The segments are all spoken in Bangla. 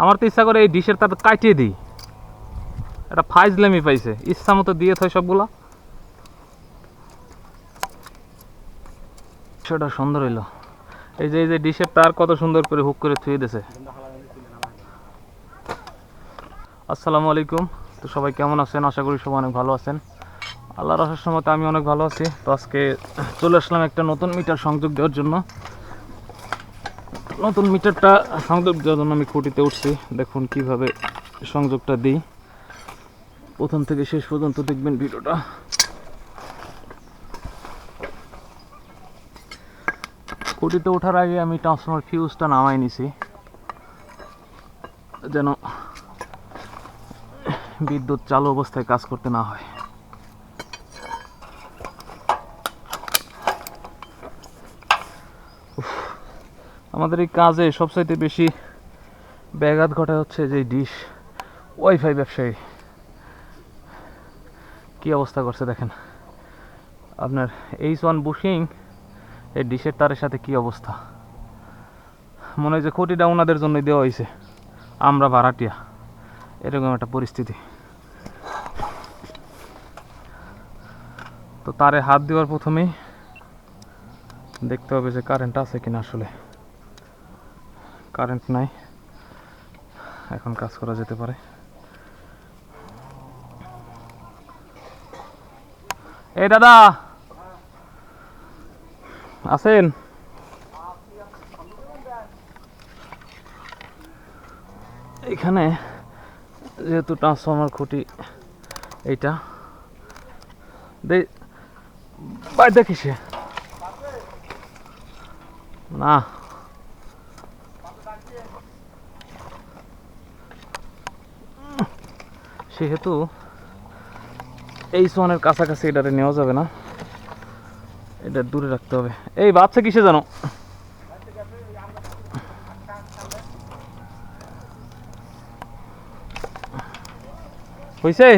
আমার তো ইচ্ছা করে এই ডিশের তাতে কাটিয়ে দিই। এটা ফাইজলামি পাইছে। ইচ্ছা মতো দিয়ে থয় সবগুলা। সেটা সুন্দর হইল। এই যে এই যে ডিশের তার কত সুন্দর করে হুক করে থুয়ে দিয়েছে আসসালামু আলাইকুম। তো সবাই কেমন আছেন? আশা করি সবাই অনেক ভালো আছেন। আল্লাহর আসার সময় আমি অনেক ভালো আছি। তো আজকে চলে আসলাম একটা নতুন মিটার সংযোগ দেওয়ার জন্য। নতুন মিটারটা সংযোগ দেওয়ার জন্য আমি খুঁটিতে উঠছি। দেখুন কীভাবে সংযোগটা দিই। প্রথম থেকে শেষ পর্যন্ত দেখবেন ভিডিওটা। খুঁটিতে ওঠার আগে আমি ট্রান্সফর্মার ফিউজটা নামাই নিছি। যেন বিদ্যুৎ চালু অবস্থায় কাজ করতে না হয়। আমাদের এই কাজে সবচাইতে বেশি ব্যাঘাত ঘটা হচ্ছে যে ডিশ, ওয়াইফাই ব্যবসায়ী। কি অবস্থা করছে দেখেন। আপনার এইচ ওয়ান বুশিং এই ডিশের তারের সাথে কি অবস্থা? মনে হয় যে খুঁটিটা ওনাদের জন্যই দেওয়া হয়েছে। আমরা ভাড়াটিয়া। এরকম একটা পরিস্থিতি। তো তারে হাত দেওয়ার প্রথমেই দেখতে হবে যে কারেন্ট আছে কিনা আসলে। কারেন্ট নাই। এখন কাজ করা যেতে পারে। এই দাদা! আছেন এখানে যেহেতু ট্রান্সফর্মার খুঁটি, এইটা। বাই দেখিসে না। সেহেতু এই সোয়ানের কাছাকাছি এটারে নেওয়া যাবে না। এটা দূরে রাখতে হবে। এই বাচ্চা কিসে জানো? হইছে?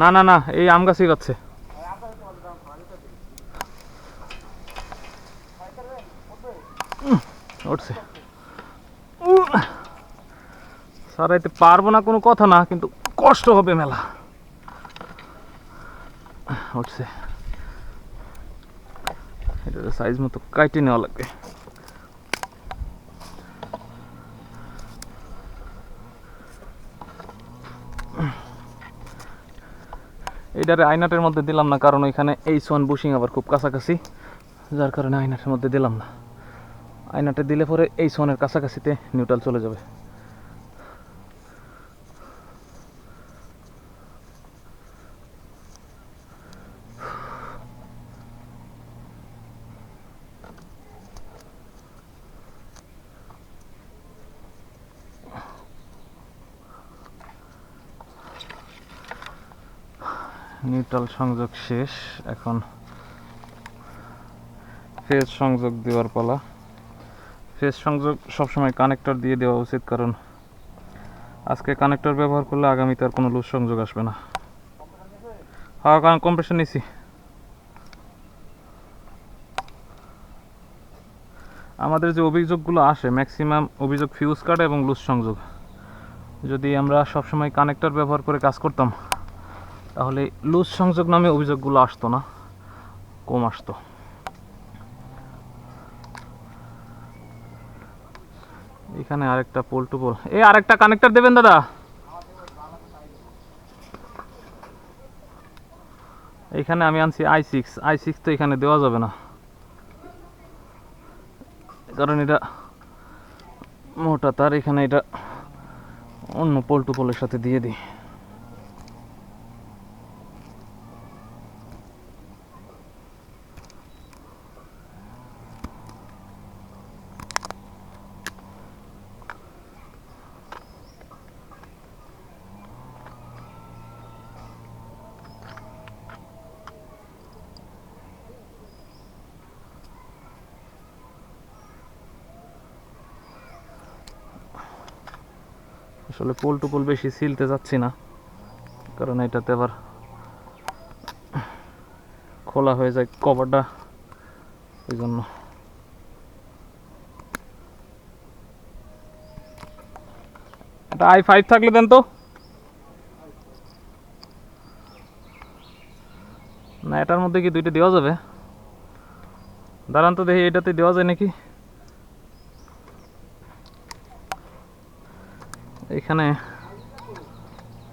না না না, এই আম গাছই পাচ্ছে উঠছে। সারাইতে পারব না কোনো কথা না, কিন্তু কষ্ট হবে মেলা। উঠছে। এটা সাইজ মতো কাইটে নেওয়া লাগবে। এটারে আয়নাটের মধ্যে দিলাম না, কারণ ওইখানে এই সোয়ান বুশিং আবার খুব কাছাকাছি, যার কারণে আয়নাটের মধ্যে দিলাম না। আয়নাটা দিলে পরে এই সোয়ানের কাছাকাছিতে নিউট্রাল চলে যাবে। নিউট্রাল সংযোগ শেষ, এখন ফেজ সংযোগ দেওয়ার পালা। ফেজ সংযোগ সবসময় কানেক্টর দিয়ে দেওয়া উচিত, কারণ আজকে কানেক্টর ব্যবহার করলে আগামীতে আর কোনো লুজ সংযোগ আসবে না। হ্যাঁ কারণ কম্প্রেশন নিছি। আমাদের যে অভিযোগগুলো আসে ম্যাক্সিমাম অভিযোগ ফিউজ কাট এবং লুজ সংযোগ। যদি আমরা সবসময় কানেক্টর ব্যবহার করে কাজ করতাম, তাহলে লুজ সংযোগ নামে অভিযোগগুলো আসতো না, কম আসতো। এখানে আরেকটা পোল টু পোল এই আরেকটা কানেক্টর দেবেন, দাদা। এখানে আমি আনছি আই সিক্স আই সিক্স তো এখানে দেওয়া যাবে না। কারণ এটা মোটা, তার এখানে এটা অন্য পোল টু পোলের সাথে দিয়ে দিই। আসলে পোল টু পোল বেশি সিলতে যাচ্ছি না, কারণ এটাতে আবার খোলা হয়ে যায় কভারটা ওই জন্য। আই ফাইভ থাকলে দেন তো? না, এটার মধ্যে কি দুইটা দেওয়া যাবে? দাঁড়ান তো দেখি, এটাতে দেওয়া যায় নাকি? এখানে,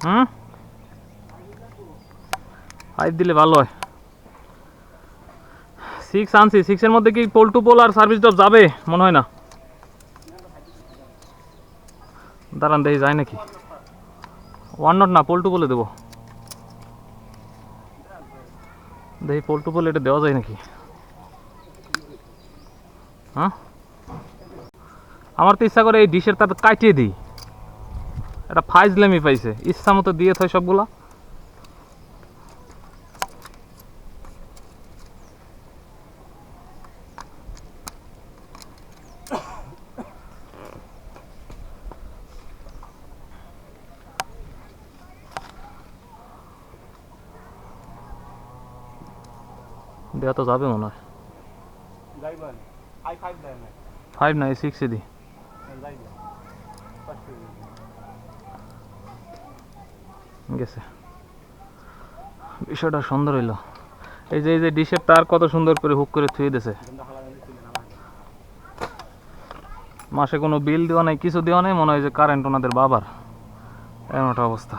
হুম? ফাইভ দিলে ভালো হয়। সিক্স আনছি। সিক্সের মধ্যে কি পোল টু পোল আর সার্ভিস ড্রপ যাবে? মনে হয় না। দাঁড়ান, দেখি যায় নাকি। ওয়ান নট না পোল টু পোলে দেবো। দেখি পোল টু পোল এটা দেওয়া যায় নাকি? হ্যাঁ? আমার তো ইচ্ছা করে এই ডিশের তার কাটিয়ে দিই। এটা ফাইজলামি পাইছে। ইচ্ছা মতো দিয়ে থয় সবগুলা। দেওয়া তো যাবে মনে হয়। ফাইভ নাই। সিক্সে দিই গেছে বিষয়টা সুন্দর হইল। এই যে এই যে ডিশের তার কত সুন্দর করে হুক করে থুয়ে দিয়েছে মাসে কোনো বিল দেওয়া নাই, কিছু দেওয়া নাই, মনে হয় যে কারেন্ট ওনাদের বাবার। এমন একটা অবস্থা।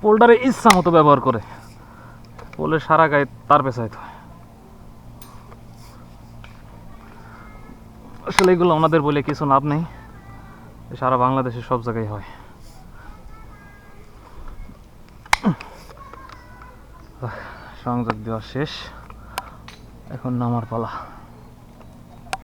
পোলটারে ইচ্ছা মতো ব্যবহার করে। পোলের সারা গায়ে তার পেছাইতে হয়। আসলে এগুলো ওনাদের বলে কিছু লাভ নেই। সারা বাংলাদেশে সব জায়গায় হয়। সংযোগ দেওয়া শেষ। এখন নামার পালা।